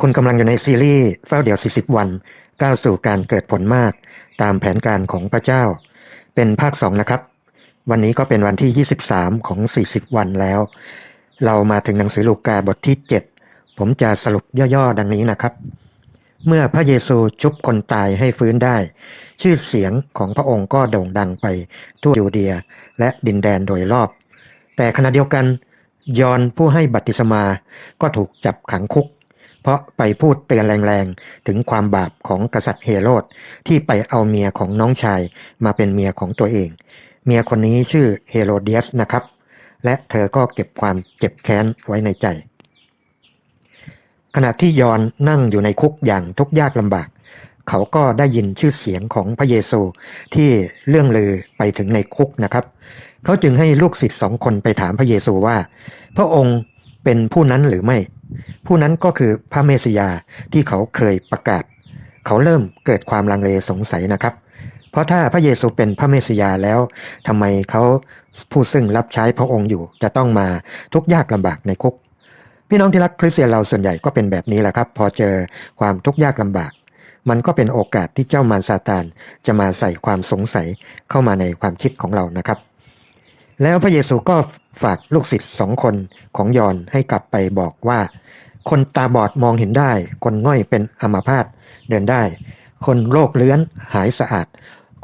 คุณกำลังอยู่ในซีรีส์เฝ้าเดี่ยว 40 วัน ก้าวสู่การเกิดผลมาก ตามแผนการของพระเจ้า เป็นภาค2นะครับ วันนี้ก็เป็นวันที่ 23 ของ 40 วันแล้ว เรามาถึงหนังสือลูกาบทที่ 7 ผมจะสรุปย่อๆ ดังนี้นะครับ เมื่อพระเยซูชุบคนตายให้ฟื้นได้ ชื่อเสียงของพระองค์ก็โด่งดังไปทั่วยูเดียและดินแดนโดยรอบ แต่ขณะเดียวกันยอนผู้ให้บัติศมาก็ถูกจับขังคุก เพราะไปพูดเตือนแรงๆ ถึงความบาปของกษัตริย์เฮโรดที่ไปเอาเมียของน้องชายมาเป็นเมียของตัวเอง เมียคนนี้ชื่อเฮโรเดียสนะครับ และเธอก็เก็บความเจ็บแค้นไว้ในใจ ขณะที่ยอนนั่งอยู่ในคุกอย่างทุกข์ยากลำบาก เขาก็ได้ยินชื่อเสียงของพระเยซูที่เรื่องลือไปถึงในคุกนะครับ เขาจึงให้ลูกศิษย์สองคนไปถามพระเยซูว่า พระองค์ เป็นผู้นั้นหรือไม่ ผู้นั้นก็คือพระเมสยาที่เขาเคยประกาศ เขาเริ่มเกิดความลังเลสงสัยนะครับ เพราะถ้าพระเยซูเป็นพระเมสยาแล้วทำไมเขาผู้ซึ่งรับใช้พระองค์อยู่ จะต้องมาทุกข์ยากลำบากในคุก พี่น้องที่รักคริสเตียนเราส่วนใหญ่ก็เป็นแบบนี้แหละครับ พอเจอความทุกข์ยากลำบากมันก็เป็นโอกาสที่เจ้ามารซาตานจะมาใส่ความสงสัยเข้ามาในความคิดของเรานะครับ แล้วพระเยซูก็ฝากลูกศิษย์สองคนของยอนให้กลับไปบอกว่า คนตาบอดมองเห็นได้ คนง่อยเป็นอัมาพาตเดินได้ คนโรคเลื้อนหายสะอาด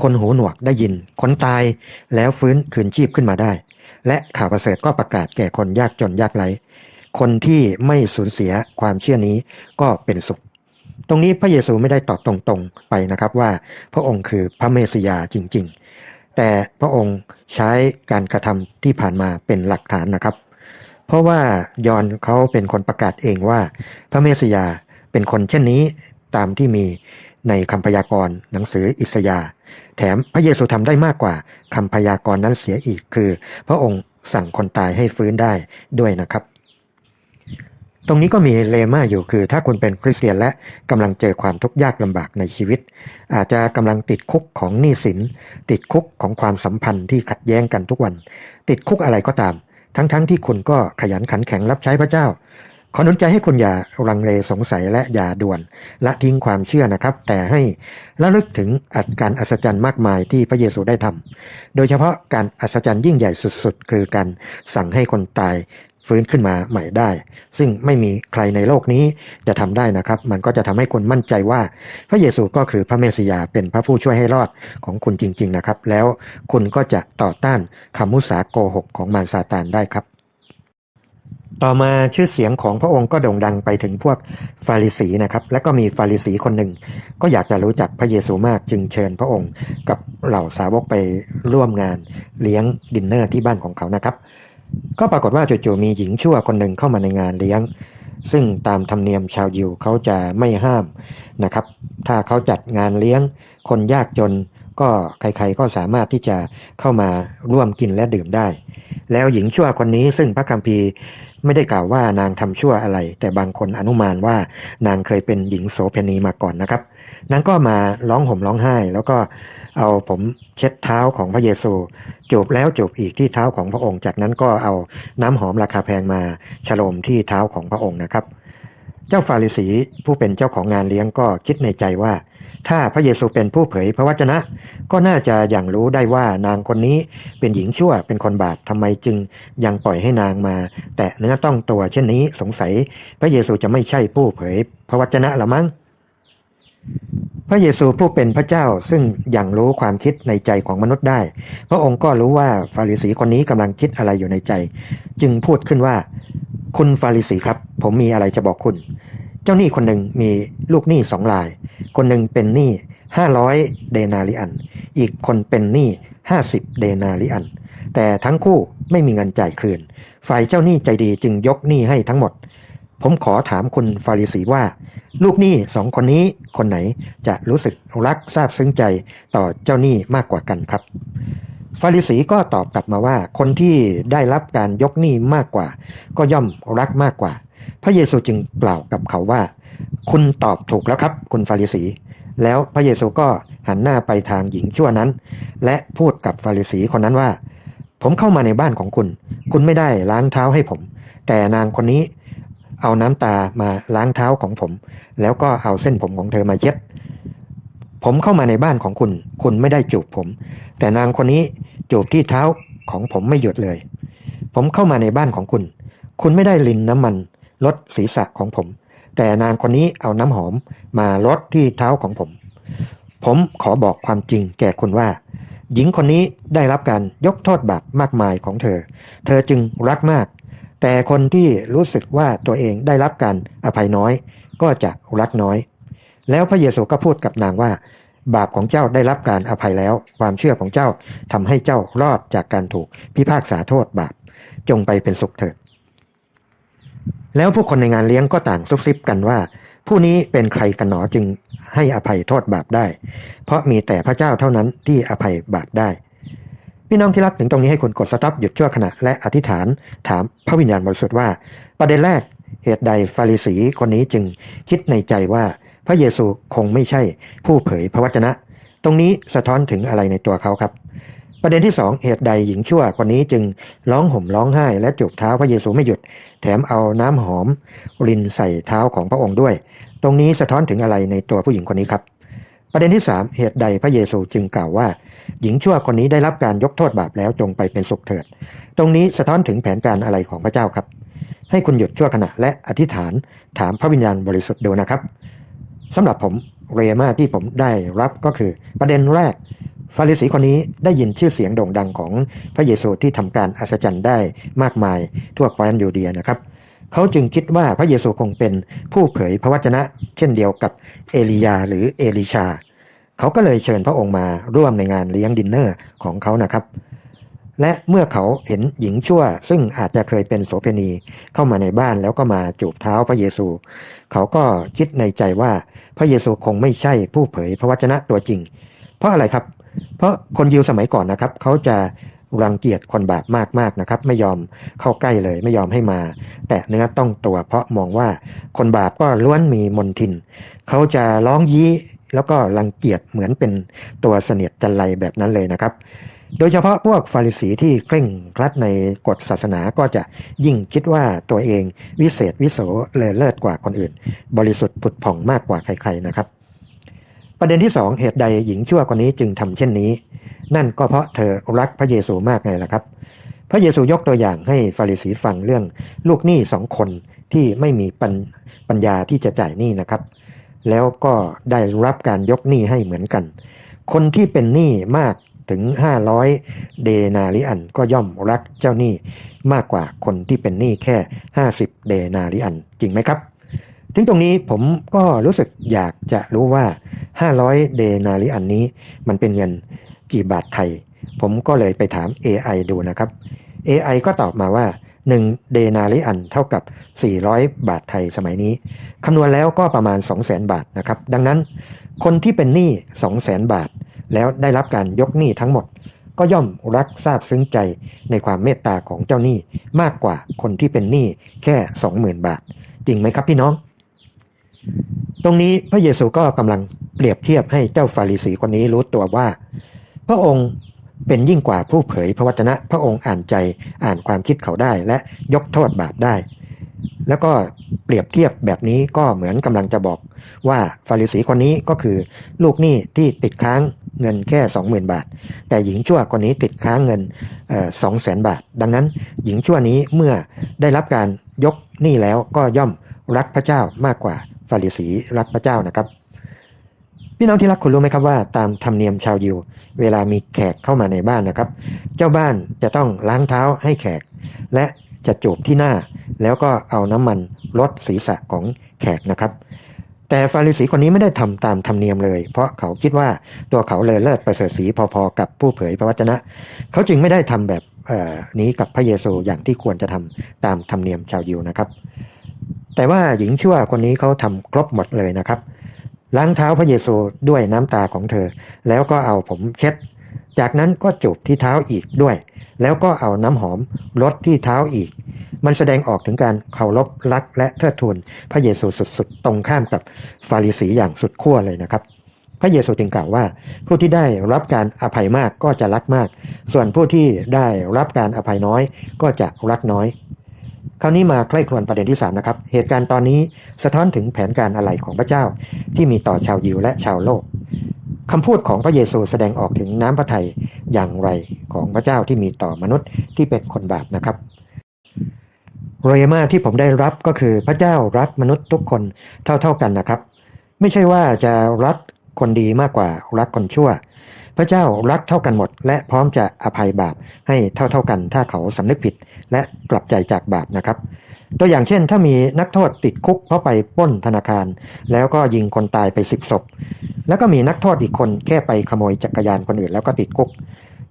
คนหูหนวกได้ยิน คนตายแล้วฟื้นคืนชีพขึ้นมาได้ และข่าวประเสริฐก็ประกาศแก่คนยากจนยากไร้คนที่ไม่สูญเสียความเชื่อนี้ก็เป็นสุข ตรงนี้พระเยซูไม่ได้ตอบตรงๆไปนะครับว่า พระองค์คือพระเมสสิยาจริง ๆ แต่พระองค์ใช้การกระทำที่ผ่านมาเป็นหลักฐานนะครับ เพราะว่ายอนเขาเป็นคนประกาศเองว่า พระเมสสยาเป็นคนเช่นนี้ตามที่มีในคำพยากรณ์หนังสืออิสยา แถมพระเยซูทำได้มากกว่าคำพยากรณ์นั้นเสียอีกคือ พระองค์สั่งคนตายให้ฟื้นได้ด้วยนะครับ ตรงนี้ก็มีเลม่าอยู่คือ ถ้าคุณเป็นคริสเตียนและกำลังเจอความทุกข์ยากลำบากในชีวิต อาจจะกำลังติดคุกของหนี้สิน ติดคุกของความสัมพันธ์ที่ขัดแย้งกันทุกวัน ติดคุกอะไรก็ตาม ทั้งๆทที่คุณก็ขยันขันแข็งรับใช้พระเจ้า ขอหนุนใจให้คุณอย่าลังเลสงสัยและอย่าด่วนละทิ้งความเชื่อนะครับ แต่ให้ระลึกถึงอัการอัศจรรย์มากมายที่พระเยซูได้ทำโดยเฉพาะการอัศจรรย์ยิ่งใหญ่สุดๆ คือการสั่งให้คนตาย ฟื้นขึ้นมาใหม่ได้ ซึ่งไม่มีใครในโลกนี้จะทำได้นะครับ มันก็จะทำให้คุณมั่นใจว่า พระเยซูก็คือพระเมสสิยาเป็นพระผู้ช่วยให้รอดของคุณจริง ๆนะครับ แล้วคุณก็จะต่อต้านคำมุสาโกหกของมารซาตานได้ครับ ต่อมาชื่อเสียงของพระองค์ก็โด่งดังไปถึงพวกฟาริสีนะครับ และก็มีฟาริสีคนหนึ่ง ก็อยากจะรู้จักพระเยซูมากจึงเชิญพระองค์กับเหล่าสาวกไปร่วมงานเลี้ยงดินเนอร์ที่บ้านของเขานะครับ ก็ปรากฏว่าจู่ๆมีหญิงชั่วคนหนึ่งเข้ามาในงานเลี้ยง ซึ่งตามธรรมเนียมชาวยิวเขาจะไม่ห้ามนะครับ ถ้าเขาจัดงานเลี้ยง คนยากจนก็ใครๆก็สามารถที่จะเข้ามาร่วมกินและดื่มได้ แล้วหญิงชั่วคนนี้ซึ่งพระคัมภีร์ไม่ได้กล่าวว่านางทำชั่วอะไร แต่บางคนอนุมานว่านางเคยเป็นหญิงโสเภณีมาก่อนนะครับนางก็มาร้องห่มร้องไห้ แล้วก็ เอาผมเช็ดเท้าของพระเยซูจูบแล้วจูบอีกที่เท้าของพระองค์ จากนั้นก็เอาน้ำหอมราคาแพงมาฉลมที่เท้าของพระองค์นะครับ เจ้าฟาริสีผู้เป็นเจ้าของงานเลี้ยงก็คิดในใจว่า ถ้าพระเยซูเป็นผู้เผยพระวจนะ ก็น่าจะอย่างรู้ได้ว่านางคนนี้เป็นหญิงชั่วเป็นคนบาปทำไมจึงยังปล่อยให้นางมา แต่เนื้อต้องตัวเช่นนี้สงสัยพระเยซูจะไม่ใช่ผู้เผยพระวจนะละมั้ง พระเยซูผู้เป็นพระเจ้าซึ่งอย่างรู้ความคิดในใจของมนุษย์ได้ พระองค์ก็รู้ว่าฟาริสีคนนี้กำลังคิดอะไรอยู่ในใจ จึงพูดขึ้นว่า คุณฟาริสีครับ ผมมีอะไรจะบอกคุณ เจ้าหนี้คนหนึ่งมีลูกหนี้สองราย คนหนึ่งเป็นหนี้ห้าร้อยเดนาริอัน อีกคนเป็นหนี้ห้าสิบเดนาริอัน แต่ทั้งคู่ไม่มีเงินจ่ายคืน ฝ่ายเจ้าหนี้ใจดีจึงยกหนี้ให้ทั้งหมด ผมขอถามคุณฟาริสีว่า ลูกหนี้สองคนนี้คนไหนจะรู้สึกรักซาบซึ้งใจต่อเจ้าหนี้มากกว่ากันครับ ฟาริสีก็ตอบกลับมาว่า คนที่ได้รับการยกหนี้มากกว่า ก็ย่อมรักมากกว่า พระเยซูจึงกล่าวกับเขาว่า คุณตอบถูกแล้วครับ คุณฟาริสี แล้วพระเยซูก็หันหน้าไปทางหญิงชั่วนั้น และพูดกับฟาริสีคนนั้นว่า ผมเข้ามาในบ้านของคุณ คุณไม่ได้ล้างเท้าให้ผม แต่นางคนนี้ เอาน้ำตามาล้างเท้าของผม แล้วก็เอาเส้นผมของเธอมาเช็ดผมเข้ามาในบ้านของคุณ คุณไม่ได้จูบผม แต่นางคนนี้จูบที่เท้าของผมไม่หยุดเลย ผมเข้ามาในบ้านของคุณ คุณไม่ได้ลินน้ำมันลดศีรษะของผม แต่นางคนนี้เอาน้ำหอมมาลดที่เท้าของผม ผมขอบอกความจริงแก่คุณว่า หญิงคนนี้ได้รับการยกโทษบาปมากมายของเธอ เธอจึงรักมาก แต่คนที่รู้สึกว่าตัวเองได้รับการอภัยน้อย ก็จะรักน้อย แล้วพระเยซูก็พูดกับนางว่า บาปของเจ้าได้รับการอภัยแล้ว ความเชื่อของเจ้าทำให้เจ้ารอดจากการถูกพิพากษาโทษบาป จงไปเป็นสุขเถิด แล้วผู้คนในงานเลี้ยงก็ต่างซุบซิบกันว่า ผู้นี้เป็นใครกันหนอจึงให้อภัยโทษบาปได้ เพราะมีแต่พระเจ้าเท่านั้นที่อภัยบาปได้ พี่น้องที่รักถึงตรงนี้ให้คุณกดสต็อปหยุดชั่วขณะและอธิษฐาน ถามพระวิญญาณบริสุทธิ์ว่า ประเด็นแรกเหตุใดฟาริสีคนนี้จึงคิดในใจว่าพระเยซูคงไม่ใช่ผู้เผยพระวจนะ ตรงนี้สะท้อนถึงอะไรในตัวเขาครับ ประเด็นที่สองเหตุใดหญิงชั่วคนนี้จึงร้องห่มร้องไห้ และจูบเท้าพระเยซูไม่หยุด แถมเอาน้ำหอมรินใส่เท้าของพระองค์ด้วย ตรงนี้สะท้อนถึงอะไรในตัวผู้หญิงคนนี้ครับ ประเด็นที่สามเหตุใดพระเยซูจึงกล่าวว่า หญิงชั่วคนนี้ได้รับการยกโทษบาปแล้วจงไปเป็นสุขเถิด ตรงนี้สะท้อนถึงแผนการอะไรของพระเจ้าครับ ให้คุณหยุดชั่วขณะและอธิษฐานถามพระวิญญาณบริสุทธิ์ดูนะครับสำหรับผมเรมาที่ผมได้รับก็คือ ประเด็นแรก ฟาริสีคนนี้ได้ยินชื่อเสียงโด่งดังของพระเยซูที่ทำการอัศจรรย์ได้มากมายทั่วแคว้นยูเดียนะครับ เขาจึงคิดว่าพระเยซูคงเป็นผู้เผยพระวจนะ เช่นเดียวกับเอลียาหรือเอลิชา เขาก็เลยเชิญพระองค์มาร่วมในงานเลี้ยงดินเนอร์ของเขานะครับ และเมื่อเขาเห็นหญิงชั่ว ซึ่งอาจจะเคยเป็นโสเภณีเข้ามาในบ้านแล้วก็มาจูบเท้าพระเยซู เขาก็คิดในใจว่าพระเยซูคงไม่ใช่ผู้เผยพระวจนะตัวจริง เพราะอะไรครับ เพราะคนยิวสมัยก่อนนะครับ เขาจะ รังเกียจคนบาปมากๆนะครับ ไม่ยอมเข้าใกล้เลย ไม่ยอมให้มา แต่เนื้อต้องตัวเพราะมองว่าคนบาปก็ล้วนมีมนทิน เขาจะร้องยี้แล้วก็รังเกียจเหมือนเป็นตัวเสนียดจันไรแบบนั้นเลยนะครับ โดยเฉพาะพวกฟาริสีที่เคร่งครัดในกฎศาสนาก็จะยิ่งคิดว่าตัวเองวิเศษวิโสเลอเลิศกว่าคนอื่น บริสุทธิ์ผุดผ่องมากกว่าใครๆนะครับ ประเด็นที่สองเหตุใดหญิงชั่วคนนี้จึงทำเช่นนี้ นั่นก็เพราะเธอรักพระเยซูมากไงล่ะครับ พระเยซูยกตัวอย่างให้ฟาริสีฟังเรื่องลูกหนี้สองคนที่ไม่มีปัญปญญาที่จะจ่ายหนี้นะครับ แล้วก็ได้รับการยกหนี้ให้เหมือนกัน คนที่เป็นหนี้มากถึง 500 เดนาริอันก็ย่อมรักเจ้าหนี้มากกว่าคนที่เป็นหนี้แค่ 50 เดนาริอัน จริงไหมครับ ถึงตรงนี้ผมก็รู้สึกอยากจะรู้ว่า 500 เดนาริอันนี้มันเป็นเงินกี่บาทไทย ผมก็เลยไปถาม AI ดูนะครับ AI ก็ตอบมาว่า 1 เดนาริอันเท่ากับ 400 บาทไทยสมัยนี้ คำนวณแล้วก็ประมาณ 200,000 บาทนะครับ ดังนั้นคนที่เป็นหนี้ 200,000 บาท แล้วได้รับการยกหนี้ทั้งหมด ก็ย่อมรักซาบซึ้งใจในความเมตตาของเจ้าหนี้มากกว่าคนที่เป็นหนี้แค่ 20,000 บาท จริงไหมครับพี่น้อง ตรงนี้พระเยซูก็กำลังเปรียบเทียบให้เจ้าฟาริสีคนนี้รู้ตัวว่า พระองค์เป็นยิ่งกว่าผู้เผยพระวจนะ พระองค์อ่านใจอ่านความคิดเขาได้และยกโทษบาปได้ แล้วก็เปรียบเทียบแบบนี้ก็เหมือนกำลังจะบอกว่าฟาริสีคนนี้ก็คือลูกหนี้ที่ติดค้างเงินแค่ 20,000 บาท แต่หญิงชั่วคนนี้ติดค้างเงินสองแสนบาท ดังนั้นหญิงชั่วนี้เมื่อได้รับการยกหนี้แล้วก็ย่อมรักพระเจ้ามากกว่า ฟาริสีรักพระเจ้านะครับ พี่น้องที่รักคุณรู้ไหมครับว่า ตามธรรมเนียมชาวยิว เวลามีแขกเข้ามาในบ้านนะครับ เจ้าบ้านจะต้องล้างเท้าให้แขก และจะจูบที่หน้า แล้วก็เอาน้ำมันลดศีรษะของแขกนะครับแต่ฟาริสีคนนี้ไม่ได้ทำตามธรรมเนียมเลย เพราะเขาคิดว่าตัวเขาเลยเลิศประเสริฐสีพอๆกับผู้เผยพระวจนะ เขาจึงไม่ได้ทำแบบนี้กับพระเยซูอย่างที่ควรจะทำตามธรรมเนียมชาวยิวนะครับ แต่ว่าหญิงชั่วคนนี้เขาทำครบหมดเลยนะครับ ล้างเท้าพระเยซูด้วยน้ำตาของเธอ แล้วก็เอาผมเช็ด จากนั้นก็จูบที่เท้าอีกด้วย แล้วก็เอาน้ำหอมลดที่เท้าอีก มันแสดงออกถึงการเคารพรักและเทิดทูนพระเยซูสุดๆ ตรงข้ามกับฟาริสีอย่างสุดขั้วเลยนะครับพระเยซูจึงกล่าวว่า ผู้ที่ได้รับการอภัยมากก็จะรักมาก ส่วนผู้ที่ได้รับการอภัยน้อยก็จะรักน้อย คราวนี้มาใกล้ครวนประเด็นที่3นะครับ เหตุการณ์ตอนนี้สะท้อนถึงแผนการอะไรของพระเจ้าที่มีต่อชาวยิวและชาวโลกคำพูดของพระเยซูแสดงออกถึงน้ำพระทัยอย่างไรของพระเจ้าที่มีต่อมนุษย์ที่เป็นคนบาปนะครับโรยมาที่ผมได้รับก็คือพระเจ้ารักมนุษย์ทุกคนเท่าๆกันนะครับ ไม่ใช่ว่าจะรักคนดีมากกว่ารักคนชั่ว ระเจ้ารักเท่ากันหมด และพร้อมจะอภัยบาปให้เท่าๆกัน ถ้าเขาสำนึกผิด และกลับใจจากบาปนะครับ ตัวอย่างเช่น ถ้ามีนักโทษติดคุกเพราะไปป้นธนาคาร แล้วก็ยิงคนตายไปสิบศพแล้วก็มีนักโทษอีกคนแค่ไปขโมยจักรยานคนอื่นแล้วก็ติดคุก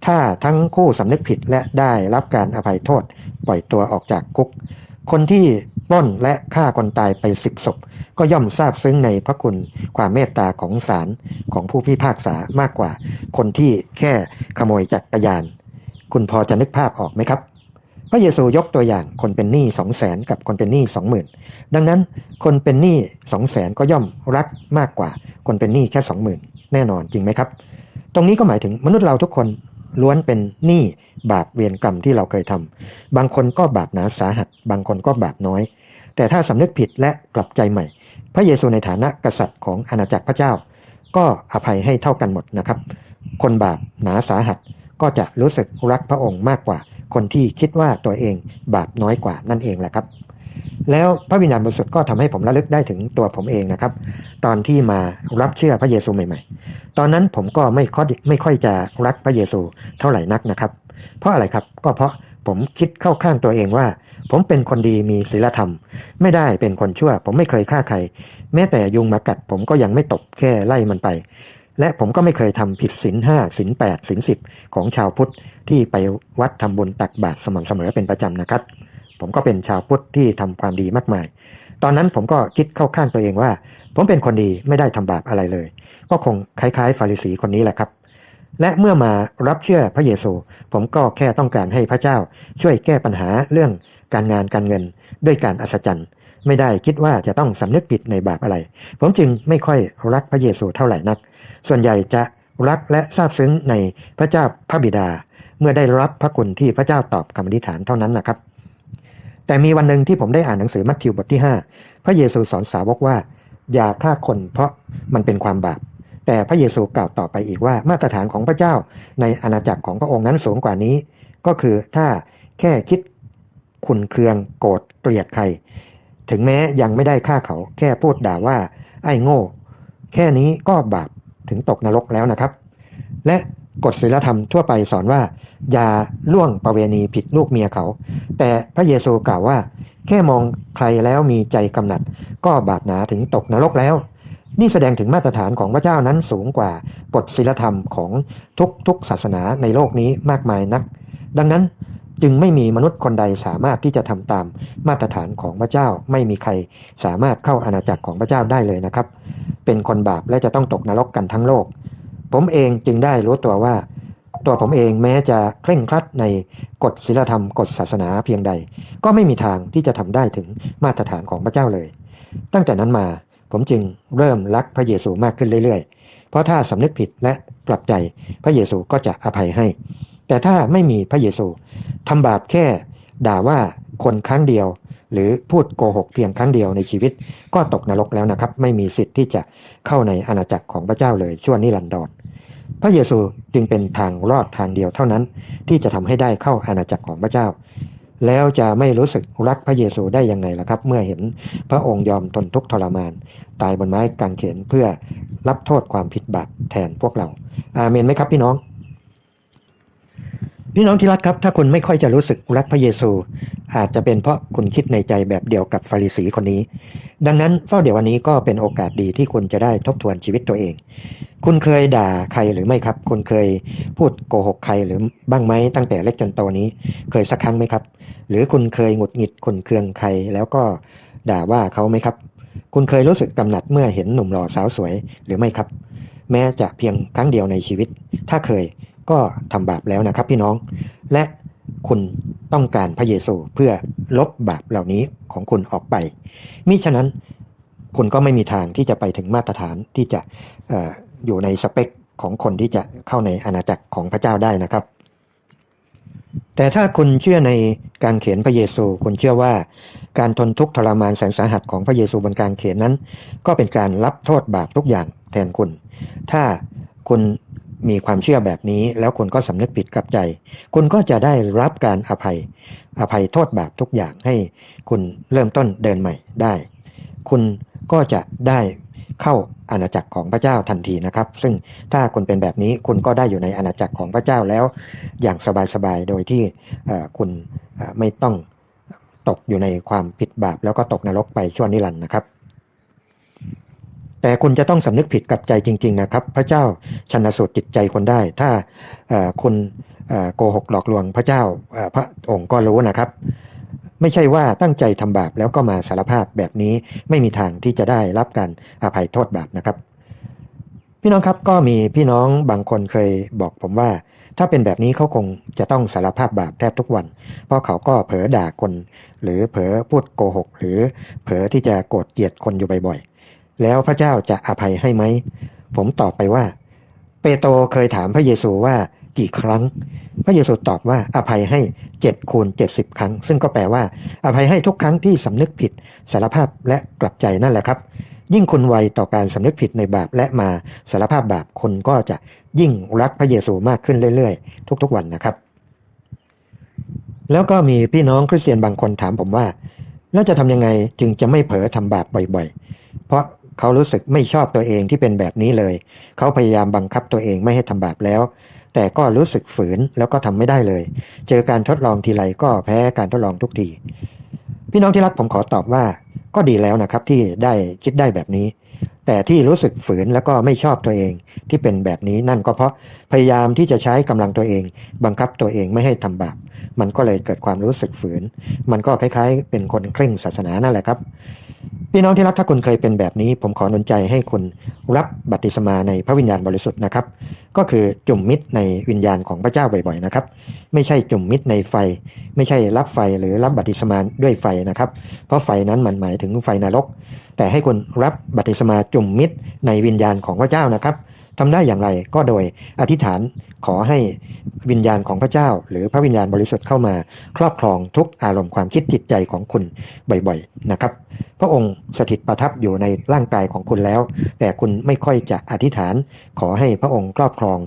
ถ้าทั้งคู่สำนึกผิดและได้รับการอภัยโทษ ปล่อยตัวออกจากคุก คนที่ ปล้นและฆ่าคนตายไปสิบศพ ก็ย่อมทราบซึ้งในพระคุณความเมตตาของศาลของผู้พิพากษามากกว่า คนที่แค่ขโมยจักรยาน คุณพอจะนึกภาพออกไหมครับ พระเยซูยกตัวอย่างคนเป็นหนี้สองแสนกับคนเป็นหนี้สองหมื่นดังนั้นคนเป็นหนี้สองแสนก็ย่อมรักมากกว่า คนเป็นหนี้แค่สองหมื่นแน่นอนจริงไหมครับ ตรงนี้ก็หมายถึงมนุษย์เราทุกคนล้วนเป็นหนี้บาปเวียนกรรมที่เราเคยทำบางคนก็บาปหนาสาหัส บางคนก็บาปน้อย แต่ถ้าสำนึกผิดและกลับใจใหม่ พระเยซูในฐานะกษัตริย์ของอาณาจักรพระเจ้า ก็อภัยให้เท่ากันหมดนะครับ คนบาปหนาสาหัสก็จะรู้สึกรักพระองค์มากกว่า คนที่คิดว่าตัวเองบาปน้อยกว่านั่นเองแหละครับ แล้วพระวิญญาณบริสุทธิ์ก็ทำให้ผมระลึกได้ถึงตัวผมเองนะครับ ตอนที่มารับเชื่อพระเยซูใหม่ ๆ ตอนนั้นผมก็ไม่ค่อยไม่ค่อยจะรักพระเยซูเท่าไหร่นักนะครับ เพราะอะไรครับก็เพราะ ผมคิดเข้าข้างตัวเองว่า ผมเป็นคนดีมีศีลธรรม ไม่ได้เป็นคนชั่ว ผมไม่เคยฆ่าใคร แม้แต่ยุงมากัด ผมก็ยังไม่ตบแค่ไล่มันไป และผมก็ไม่เคยทำผิดศีลห้าศีลแปดศีลสิบของชาวพุทธที่ไปวัดทำบุญตักบาตรสม่ำเสมอเป็นประจำนะครับ ผมก็เป็นชาวพุทธที่ทำความดีมากมาย ตอนนั้นผมก็คิดเข้าข้างตัวเองว่า ผมเป็นคนดีไม่ได้ทำบาปอะไรเลย ก็คงคล้ายๆ ฟาริสีคนนี้แหละครับ และเมื่อมารับเชื่อพระเยซู ผมก็แค่ต้องการให้พระเจ้าช่วยแก้ปัญหาเรื่องการงานการเงินด้วยการอัศจรรย์ ไม่ได้คิดว่าจะต้องสำนึกผิดในบาปอะไร ผมจึงไม่ค่อยรักพระเยซูเท่าไหร่นัก ส่วนใหญ่จะรักและซาบซึ้งในพระเจ้าพระบิดา เมื่อได้รับพระคุณที่พระเจ้าตอบคำอธิษฐานเท่านั้นนะครับ แต่มีวันหนึ่งที่ผมได้อ่านหนังสือมัทธิวบทที่ 5 พระเยซูสอนสาวกว่า อย่าฆ่าคนเพราะมันเป็นความบาป แต่พระเยซูกล่าวต่อไปอีกว่ามาตรฐานของพระเจ้าในอาณาจักรของพระองค์นั้นสูงกว่านี้ ก็คือถ้าแค่คิดขุนเคืองโกรธเกลียดใคร ถึงแม้ยังไม่ได้ฆ่าเขาแค่พูดด่าว่า ไอ้โง่ แค่นี้ก็บาปถึงตกนรกแล้วนะครับ และกฎศีลธรรมทั่วไปสอนว่า อย่าล่วงประเวณีผิดลูกเมียเขา แต่พระเยซูกล่าวว่า แค่มองใครแล้วมีใจกำหนัด ก็บาปหนาถึงตกนรกแล้ว นี่แสดงถึงมาตรฐานของพระเจ้านั้นสูงกว่ากฎศีลธรรมของทุกทุกศาสนาในโลกนี้มากมายนัก ดังนั้นจึงไม่มีมนุษย์คนใดสามารถที่จะทำตามมาตรฐานของพระเจ้า ไม่มีใครสามารถเข้าอาณาจักรของพระเจ้าได้เลยนะครับ เป็นคนบาปและจะต้องตกนรกกันทั้งโลก ผมเองจึงได้รู้ตัวว่า ตัวผมเองแม้จะเคร่งครัดในกฎศีลธรรมกฎศาสนาเพียงใด ก็ไม่มีทางที่จะทำได้ถึงมาตรฐานของพระเจ้าเลย ตั้งแต่นั้นมา ผมจึงเริ่มรักพระเยซูมากขึ้นเรื่อยๆ เพราะถ้าสำนึกผิดและกลับใจพระเยซูก็จะอภัยให้ แต่ถ้าไม่มีพระเยซูทำบาปแค่ด่าว่าคนครั้งเดียว หรือพูดโกหกเพียงครั้งเดียวในชีวิต ก็ตกนรกแล้วนะครับ ไม่มีสิทธิ์ที่จะเข้าในอาณาจักรของพระเจ้าเลยชั่วนิรันดรพระเยซูจึงเป็นทางรอดทางเดียวเท่านั้น ที่จะทำให้ได้เข้าอาณาจักรของพระเจ้า แล้วจะไม่รู้สึกรักพระเยซูได้ยังไงล่ะครับ เมื่อเห็นพระองค์ยอมทนทุกข์ทรมาน ตายบนไม้กางเขนเพื่อรับโทษความผิดบาปแทนพวกเรา อาเมนไหมครับพี่น้อง พี่น้องที่รักครับ ถ้าคุณไม่ค่อยจะรู้สึกรักพระเยซู อาจจะเป็นเพราะคุณคิดในใจแบบเดียวกับฟาริสีคนนี้ ดังนั้นเฝ้าเดี๋ยววันนี้ก็เป็นโอกาสดีที่คุณจะได้ทบทวนชีวิตตัวเองคุณเคยด่าใครหรือไม่ครับ คุณเคยพูดโกหกใครหรือบ้างไหมตั้งแต่เล็กจนโตนี้ เคยสักครั้งไหมครับ หรือคุณเคยหงุดหงิดคุณเคืองใครแล้วก็ด่าว่าเขาไหมครับ คุณเคยรู้สึกกำหนัดเมื่อเห็นหนุ่มหล่อสาวสวยหรือไม่ครับ แม้จะเพียงครั้งเดียวในชีวิต ถ้าเคยก็ทำบาปแล้วนะครับพี่น้อง และคุณต้องการพระเยซูเพื่อลบบาปเหล่านี้ของคุณออกไปมิฉะนั้นคุณก็ไม่มีทางที่จะไปถึงมาตรฐานที่จะอออยู่ในสเปคของคนที่จะเข้าในอาณาจักรของพระเจ้าได้นะครับ แต่ถ้าคุณเชื่อในการเขียนพระเยซู คุณเชื่อว่าการทนทุกข์ทรมานแสนสาหัสของพระเยซูบนการเขียนนั้น ก็เป็นการรับโทษบาปทุกอย่างแทนคุณ ถ้าคุณมีความเชื่อแบบนี้ แล้วคุณก็สำนึกผิดกับใจ คุณก็จะได้รับการอภัย อภัยโทษบาปทุกอย่างให้ คุณเริ่มต้นเดินใหม่ได้ คุณก็จะได้ เข้าอาณาจักรของพระเจ้าทันทีนะครับ ซึ่งถ้าคุณเป็นแบบนี้คุณก็ได้อยู่ในอาณาจักรของพระเจ้าแล้ว อย่างสบายๆโดยที่คุณไม่ต้องตกอยู่ในความผิดบาปแล้วก็ตกนรกไปชั่วนิรันดร์นะครับ แต่คุณจะต้องสำนึกผิดกับใจจริง ๆ นะครับ พระเจ้าชันสูตรจิตใจคนได้ ถ้าคุณโกหกหลอกลวงพระเจ้าพระองค์ก็รู้นะครับ ไม่ใช่ว่าตั้งใจทำบาปแล้วก็มาสารภาพแบบนี้ไม่มีทางที่จะได้รับการอภัยโทษบาปนะครับ พี่น้องครับก็มีพี่น้องบางคนเคยบอกผมว่า ถ้าเป็นแบบนี้เขาคงจะต้องสารภาพบาปแทบทุกวัน เพราะเขาก็เผลอด่าคน หรือเผลอพูดโกหก หรือเผลอที่จะโกรธเกลียดคนอยู่บ่อยๆแล้วพระเจ้าจะอภัยให้ไหมผมตอบไปว่า เปโตรเคยถามพระเยซูว่า กี่ครั้ง พระเยซูตอบว่าอภัยให้7คูณ70 ครั้ง ซึ่งก็แปลว่า อภัยให้ทุกครั้งที่สำนึกผิดสารภาพและกลับใจนั่นแหละครับ ยิ่งคุณไวต่อการสำนึกผิดในบาปและมาสารภาพบาปคนก็จะยิ่งรักพระเยซูมากขึ้นเรื่อยๆ ทุกๆวันนะครับ แล้วก็มีพี่น้องคริสเตียนบางคนถามผมว่า แล้วจะทำยังไงจึงจะไม่เผลอทำบาปบ่อย ๆ เพราะเขารู้สึกไม่ชอบตัวเองที่เป็นแบบนี้เลย เขาพยายามบังคับตัวเองไม่ให้ทำบาปแล้ว แต่ก็รู้สึกฝืนแล้วก็ทำไม่ได้เลย เจอการทดลองทีไรก็แพ้การทดลองทุกที พี่น้องที่รักผมขอตอบว่า ก็ดีแล้วนะครับที่ได้คิดได้แบบนี้ แต่ที่รู้สึกฝืนแล้วก็ไม่ชอบตัวเองที่เป็นแบบนี้นั่นก็เพราะพยายามที่จะใช้กำลังตัวเอง บังคับตัวเองไม่ให้ทำบาปมันก็เลยเกิดความรู้สึกฝืน มันก็คล้ายๆ เป็นคนเคร่งศาสนานั่นแหละครับ พี่น้องที่รักถ้าคุณเคยเป็นแบบนี้ ผมขอหนุนใจให้คุณรับบัติสมาในพระวิญญาณบริสุทธิ์นะครับ ก็คือจุ่มมิตรในวิญญาณของพระเจ้าบ่อยๆนะครับ ไม่ใช่จุ่มมิตรในไฟ ไม่ใช่รับไฟหรือรับบัติสมาด้วยไฟนะครับ เพราะไฟนั้นมันหมายถึงไฟนรก แต่ให้คุณรับบัติสมาจุ่มมิตรในวิญญาณของพระเจ้านะครับ ทำได้อย่างไรก็โดยอธิษฐานขอให้วิญญาณของพระเจ้า หรือพระวิญญาณบริสุทธิ์เข้ามา ครอบครองทุกอารมณ์ความคิดจิตใจของคุณบ่อยๆนะครับ พระองค์สถิตประทับอยู่ในร่างกายของคุณแล้ว แต่คุณไม่ค่อยจะอธิษฐาน ขอให้พระองค์ครอบครอง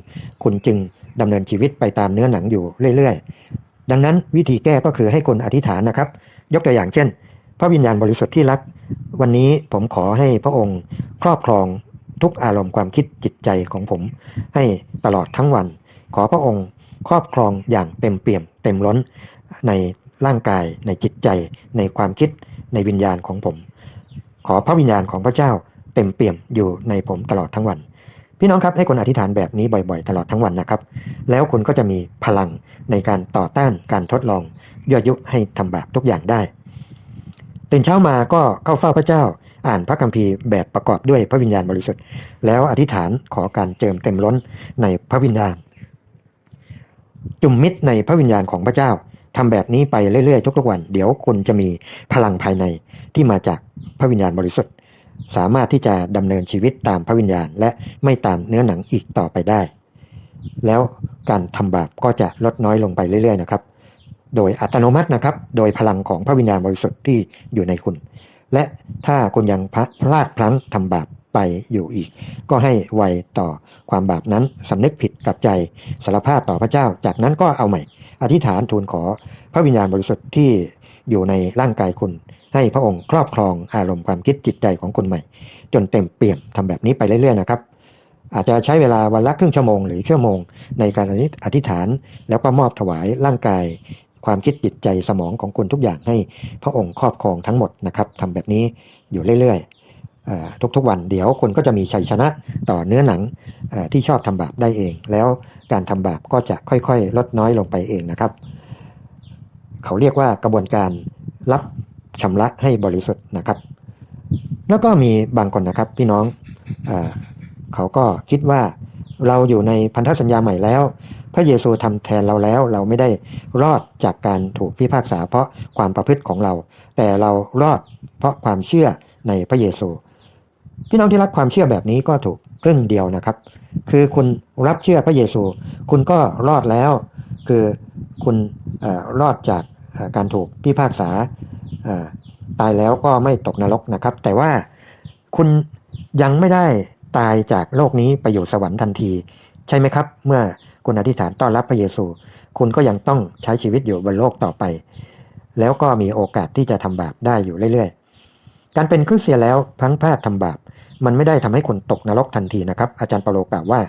คุณจึงดำเนินชีวิตไปตามเนื้อหนังอยู่เรื่อยๆ ดังนั้นวิธีแก้ก็คือให้คุณอธิษฐานนะครับ ยกตัวอย่างเช่น พระวิญญาณบริสุทธิ์ที่รัก วันนี้ผมขอให้พระองค์ครอบครอง ทุกอารมณ์ความคิดจิตใจของผม ให้ตลอดทั้งวัน ขอพระองค์ครอบครองอย่างเต็มเปี่ยม เต็มล้นในร่างกายในจิตใจ ในความคิดในวิญญาณของผม ขอพระวิญญาณของพระเจ้าเต็มเปี่ยมอยู่ในผมตลอดทั้งวัน พี่น้องครับให้คุณอธิษฐานแบบนี้บ่อยๆ ตลอดทั้งวันนะครับ แล้วคุณก็จะมีพลังในการต่อต้านการทดลองยั่วยุให้ทำบาปทุกอย่างได้ตื่นเช้ามาก็เข้าเฝ้าพระเจ้า อ่านพระคัมภีร์แบบประกอบด้วยพระวิญญาณบริสุทธิ์ แล้วอธิษฐานขอการเจิมเต็มล้นในพระวิญญาณ จุ่มมิตรในพระวิญญาณของพระเจ้าทำแบบนี้ไปเรื่อยๆ ทุกๆวัน เดี๋ยวคุณจะมีพลังภายในที่มาจากพระวิญญาณบริสุทธิ์ สามารถที่จะดำเนินชีวิตตามพระวิญญาณ และไม่ตามเนื้อหนังอีกต่อไปได้ แล้วการทำบาปก็จะลดน้อยลงไปเรื่อยๆนะครับ โดยอัตโนมัตินะครับ โดยพลังของพระวิญญาณบริสุทธิ์ที่อยู่ในคุณ และถ้าคุณยังพลาดพลั้งทำบาปไปอยู่อีก ก็ให้ไวต่อความบาปนั้นสำนึกผิดกับใจสารภาพต่อพระเจ้า จากนั้นก็เอาใหม่ อธิษฐานทูลขอพระวิญญาณบริสุทธิ์ที่อยู่ในร่างกายคุณ ให้พระองค์ครอบครองอารมณ์ความคิดจิตใจของคุณใหม่ จนเต็มเปี่ยมทำแบบนี้ไปเรื่อยๆนะครับ อาจจะใช้เวลาวันละครึ่งชั่วโมงหรือชั่วโมง ในการอธิษฐานแล้วก็มอบถวายร่างกาย ความคิดจิตใจสมองของคุณทุกอย่างให้พระองค์ครอบครองทั้งหมดนะครับทำแบบนี้อยู่เรื่อยๆทุกๆวันเดี๋ยวคุณก็จะมีชัยชนะต่อเนื้อหนังที่ชอบทำบาปได้เอง แล้วการทำบาปก็จะค่อยๆ ลดน้อยลงไปเองนะครับ เขาเรียกว่ากระบวนการรับชำระให้บริสุทธิ์นะครับ แล้วก็มีบางคนนะครับพี่น้องเอเขาก็คิดว่าเราอยู่ในพันธสัญญาใหม่แล้ว พระเยซูทำแทนเราแล้ว เราไม่ได้รอดจากการถูกพิพากษาเพราะความประพฤติของเรา แต่เรารอดเพราะความเชื่อในพระเยซูพี่น้องที่รักความเชื่อแบบนี้ก็ถูกครึ่งเดียวนะครับ คือคุณรับเชื่อพระเยซู คุณก็รอดแล้ว คือคุณอรอดจากการถูกพิพากษาตายแล้วก็ไม่ตกนรกนะครับ แต่ว่าคุณยังไม่ได้ตายจากโลกนี้ไปอยู่สวรรค์ทันที ใช่ไหมครับ เมื่อ คุณอธิษฐานต้อนรับพระเยซู คุณก็ยังต้องใช้ชีวิตอยู่บนโลกต่อไป แล้วก็มีโอกาสที่จะทำบาปได้อยู่เรื่อยๆ การเป็นคริสเตียนแล้วพังพลาดทำบาป มันไม่ได้ทำให้คนตกนรกทันทีนะครับ อาจารย์เปโลกล่าวว่า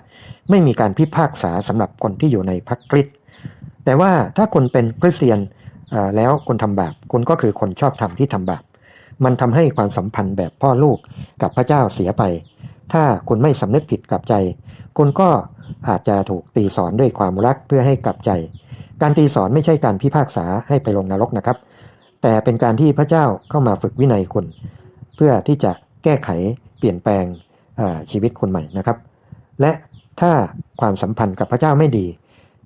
ไม่มีการพิพากษาสำหรับคนที่อยู่ในพระคริสต์แต่ว่าถ้าคุณเป็นคริสเตียนแล้วคุณทำบาปคุณก็คือคนชอบธรรมที่ทำบาปมันทำให้ความสัมพันธ์แบบพ่อลูกกับพระเจ้าเสียไป ถ้าคุณไม่สำนึกผิดกับใจ คุณก็ อาจจะถูกตีสอนด้วยความรักเพื่อให้กลับใจ การตีสอนไม่ใช่การพิพากษาให้ไปลงนรกนะครับ แต่เป็นการที่พระเจ้าเข้ามาฝึกวินัยคุณ เพื่อที่จะแก้ไขเปลี่ยนแปลงชีวิตคุณใหม่นะครับ และถ้าความสัมพันธ์กับพระเจ้าไม่ดี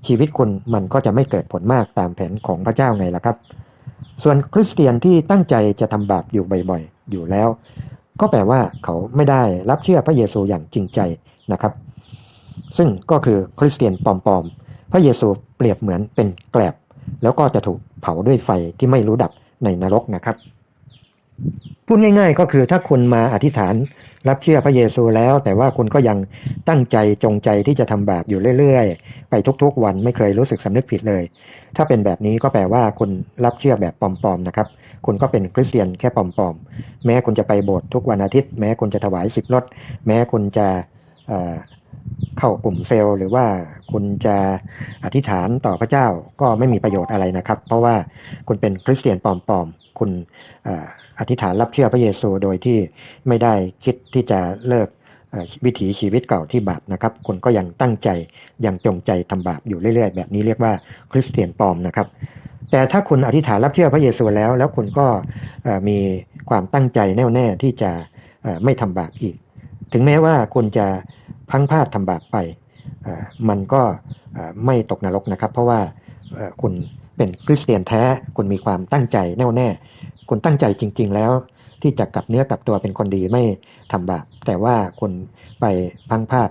ชีวิตคุณมันก็จะไม่เกิดผลมากตามแผนของพระเจ้าไงล่ะครับ ส่วนคริสเตียนที่ตั้งใจจะทำบาปอยู่บ่อยๆ อยู่แล้ว ก็แปลว่าเขาไม่ได้รับเชื่อพระเยซูอย่างจริงใจนะครับ ซึ่งก็คือคริสเตียนปลอมๆ พระเยซูเปรียบเหมือนเป็นแกลบ แล้วก็จะถูกเผาด้วยไฟที่ไม่รู้ดับในนรกนะครับ พูดง่ายๆก็คือถ้าคุณมาอธิษฐานรับเชื่อพระเยซูแล้ว แต่ว่าคุณก็ยังตั้งใจจงใจที่จะทำบาปอยู่เรื่อยๆ ไปทุกๆวันไม่เคยรู้สึกสำนึกผิดเลย ถ้าเป็นแบบนี้ก็แปลว่าคุณรับเชื่อแบบปลอมๆนะครับ คุณก็เป็นคริสเตียนแค่ปลอมๆ แม้คุณจะไปโบสถ์ทุกวันอาทิตย์ แม้คุณจะถวายสิบรถแม้คุณจะ เข้ากลุ่มเซลล์หรือว่าคุณจะอธิษฐานต่อพระเจ้าก็ไม่มีประโยชน์อะไรนะครับ เพราะว่าคุณเป็นคริสเตียนปลอมๆ คุณออธิษฐานรับเชื่อพระเยซูโดยที่ไม่ได้คิดที่จะเลิกวิถีชีวิตเก่าที่บาปนะครับ คุณก็ยังตั้งใจยังจงใจทำบาปอยู่เรื่อยๆ แบบนี้เรียกว่าคริสเตียนปลอมนะครับ แต่ถ้าคุณอธิษฐานรับเชื่อพระเยซูแล้ว แล้วคุณก็มีความตั้งใจแน่วแน่ที่จะไม่ทำบาปอีก ถึงแม้ว่าคุณจะ พังพาดทำบาปไป มันก็ไม่ตกนรกนะครับ เพราะว่าคุณเป็นคริสเตียนแท้คุณมีความตั้งใจแน่วแน่คุณตั้งใจจริง ๆ แล้ว ที่จะกลับเนื้อกลับตัวเป็นคนดีไม่ทำบาปแต่ว่าคุณไปพังพาด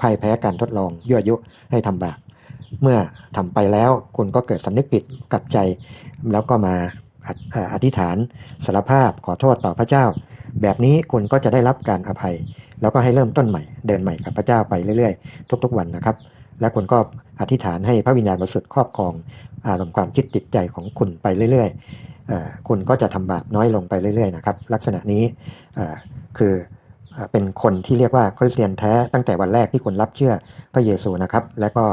พ่ายแพ้การทดลองยั่วยุให้ทำบาปเมื่อทำไปแล้วคุณก็เกิดสำนึกผิดกลับใจ แล้วก็มาอธิษฐานสารภาพขอโทษต่อพระเจ้า แบบนี้คุณก็จะได้รับการอภัย แล้วก็ให้เริ่มต้นใหม่เดินใหม่กับพระเจ้าไปเรื่อยๆ ทุก ๆ วันนะครับ และคุณก็อธิษฐานให้พระวิญญาณบริสุทธิ์ครอบครองอารมณ์ความคิดจิตใจของคุณไปเรื่อยๆคุณก็จะทำบาปน้อยลงไปเรื่อยๆนะครับลักษณะนี้คือเป็นคนที่เรียกว่าคริสเตียนแท้ตั้งแต่วันแรกที่คุณรับเชื่อพระเยซูนะครับ และก็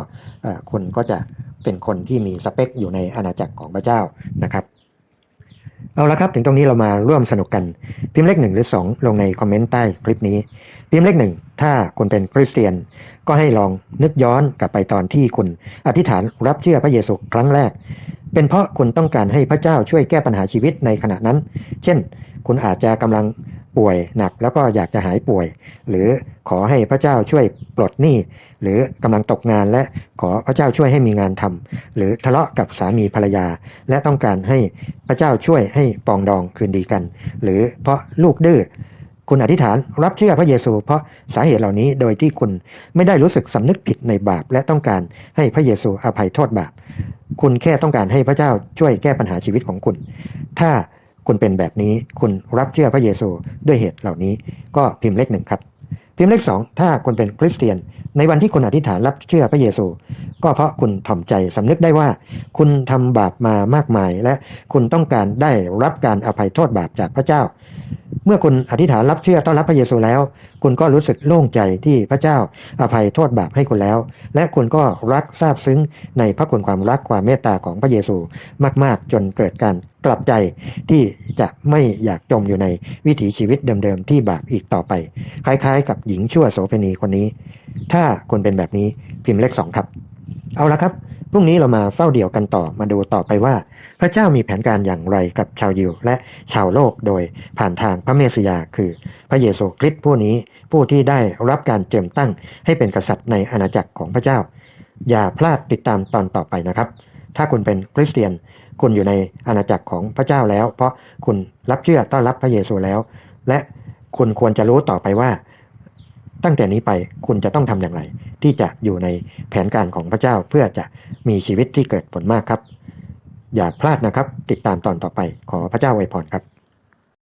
คุณก็จะเป็นคนที่มีสเปคอยู่ในอาณาจักรของพระเจ้านะครับ เอาละครับ ถึงตรงนี้เรามาร่วมสนุกกัน พิมพ์เลขหนึ่งหรือ 2 ลงในคอมเมนต์ใต้คลิปนี้ พิมพ์เลขหนึ่งถ้าคุณเป็นคริสเตียน ก็ให้ลองนึกย้อนกลับไปตอนที่คุณอธิษฐานรับเชื่อพระเยซูครั้งแรก เป็นเพราะคุณต้องการให้พระเจ้าช่วยแก้ปัญหาชีวิตในขณะนั้น เช่น คุณอาจจะกำลัง ป่วยหนักแล้วก็อยากจะหายป่วย หรือขอให้พระเจ้าช่วยปลดหนี้หรือกำลังตกงานและขอพระเจ้าช่วยให้มีงานทำหรือทะเลาะกับสามีภรรยา และต้องการให้พระเจ้าช่วยให้ปองดองคืนดีกัน หรือเพราะลูกดื้อคุณอธิษฐานรับเชื่อพระเยซู เพราะสาเหตุเหล่านี้โดยที่คุณไม่ได้รู้สึกสำนึกผิดในบาป และต้องการให้พระเยซูอภัยโทษบาป คุณแค่ต้องการให้พระเจ้าช่วยแก้ปัญหาชีวิตของคุณ ถ้า คุณเป็นแบบนี้คุณรับเชื่อพระเยซูด้วยเหตุเหล่านี้ ก็พิมพ์เลขหนึ่งครับ พิมพ์เลขสองถ้าคุณเป็นคริสเตียน ในวันที่คุณอธิษฐานรับเชื่อพระเยซู ก็เพราะคุณถ่อมใจสำนึกได้ว่า คุณทำบาปมามากมาย และคุณต้องการได้รับการอภัยโทษบาปจากพระเจ้า เมื่อคุณอธิษฐานรับเชื่อต้อนรับพระเยซูแล้ว คุณก็รู้สึกโล่งใจที่พระเจ้าอภัยโทษบาปให้คุณแล้ว และคุณก็รักซาบซึ้งในพระคุณความรักความเมตตาของพระเยซูมาก ๆ จนเกิดการกลับใจที่จะไม่อยากจมอยู่ในวิถีชีวิตเดิม ๆ ที่บาปอีกต่อไป คล้าย ๆ กับหญิงชั่วโสเภณีคนนี้ ถ้าคุณเป็นแบบนี้พิมพ์เลขสองครับ เอาละครับ พรุ่งนี้เรามาเฝ้าเดี่ยวกันต่อมาดูต่อไปว่า พระเจ้ามีแผนการอย่างไรกับชาวยิวและชาวโลกโดยผ่านทางพระเมสสยาคือ พระเยซูคริสต์ผู้นี้ผู้ที่ได้รับการเจิมตั้งให้เป็นกษัตริย์ในอาณาจักรของพระเจ้า อย่าพลาดติดตามตอนต่อไปนะครับ ถ้าคุณเป็นคริสเตียน คุณอยู่ในอาณาจักรของพระเจ้าแล้ว เพราะคุณรับเชื่อต้อนรับพระเยซูแล้ว และคุณควรจะรู้ต่อไปว่า ตั้งแต่นี้ไปคุณจะต้องทำอย่างไร ที่จะอยู่ในแผนการของพระเจ้าเพื่อจะมีชีวิตที่เกิดผลมากครับ อย่าพลาดนะครับ ติดตามตอนต่อไปขอพระเจ้าอวยพรครับ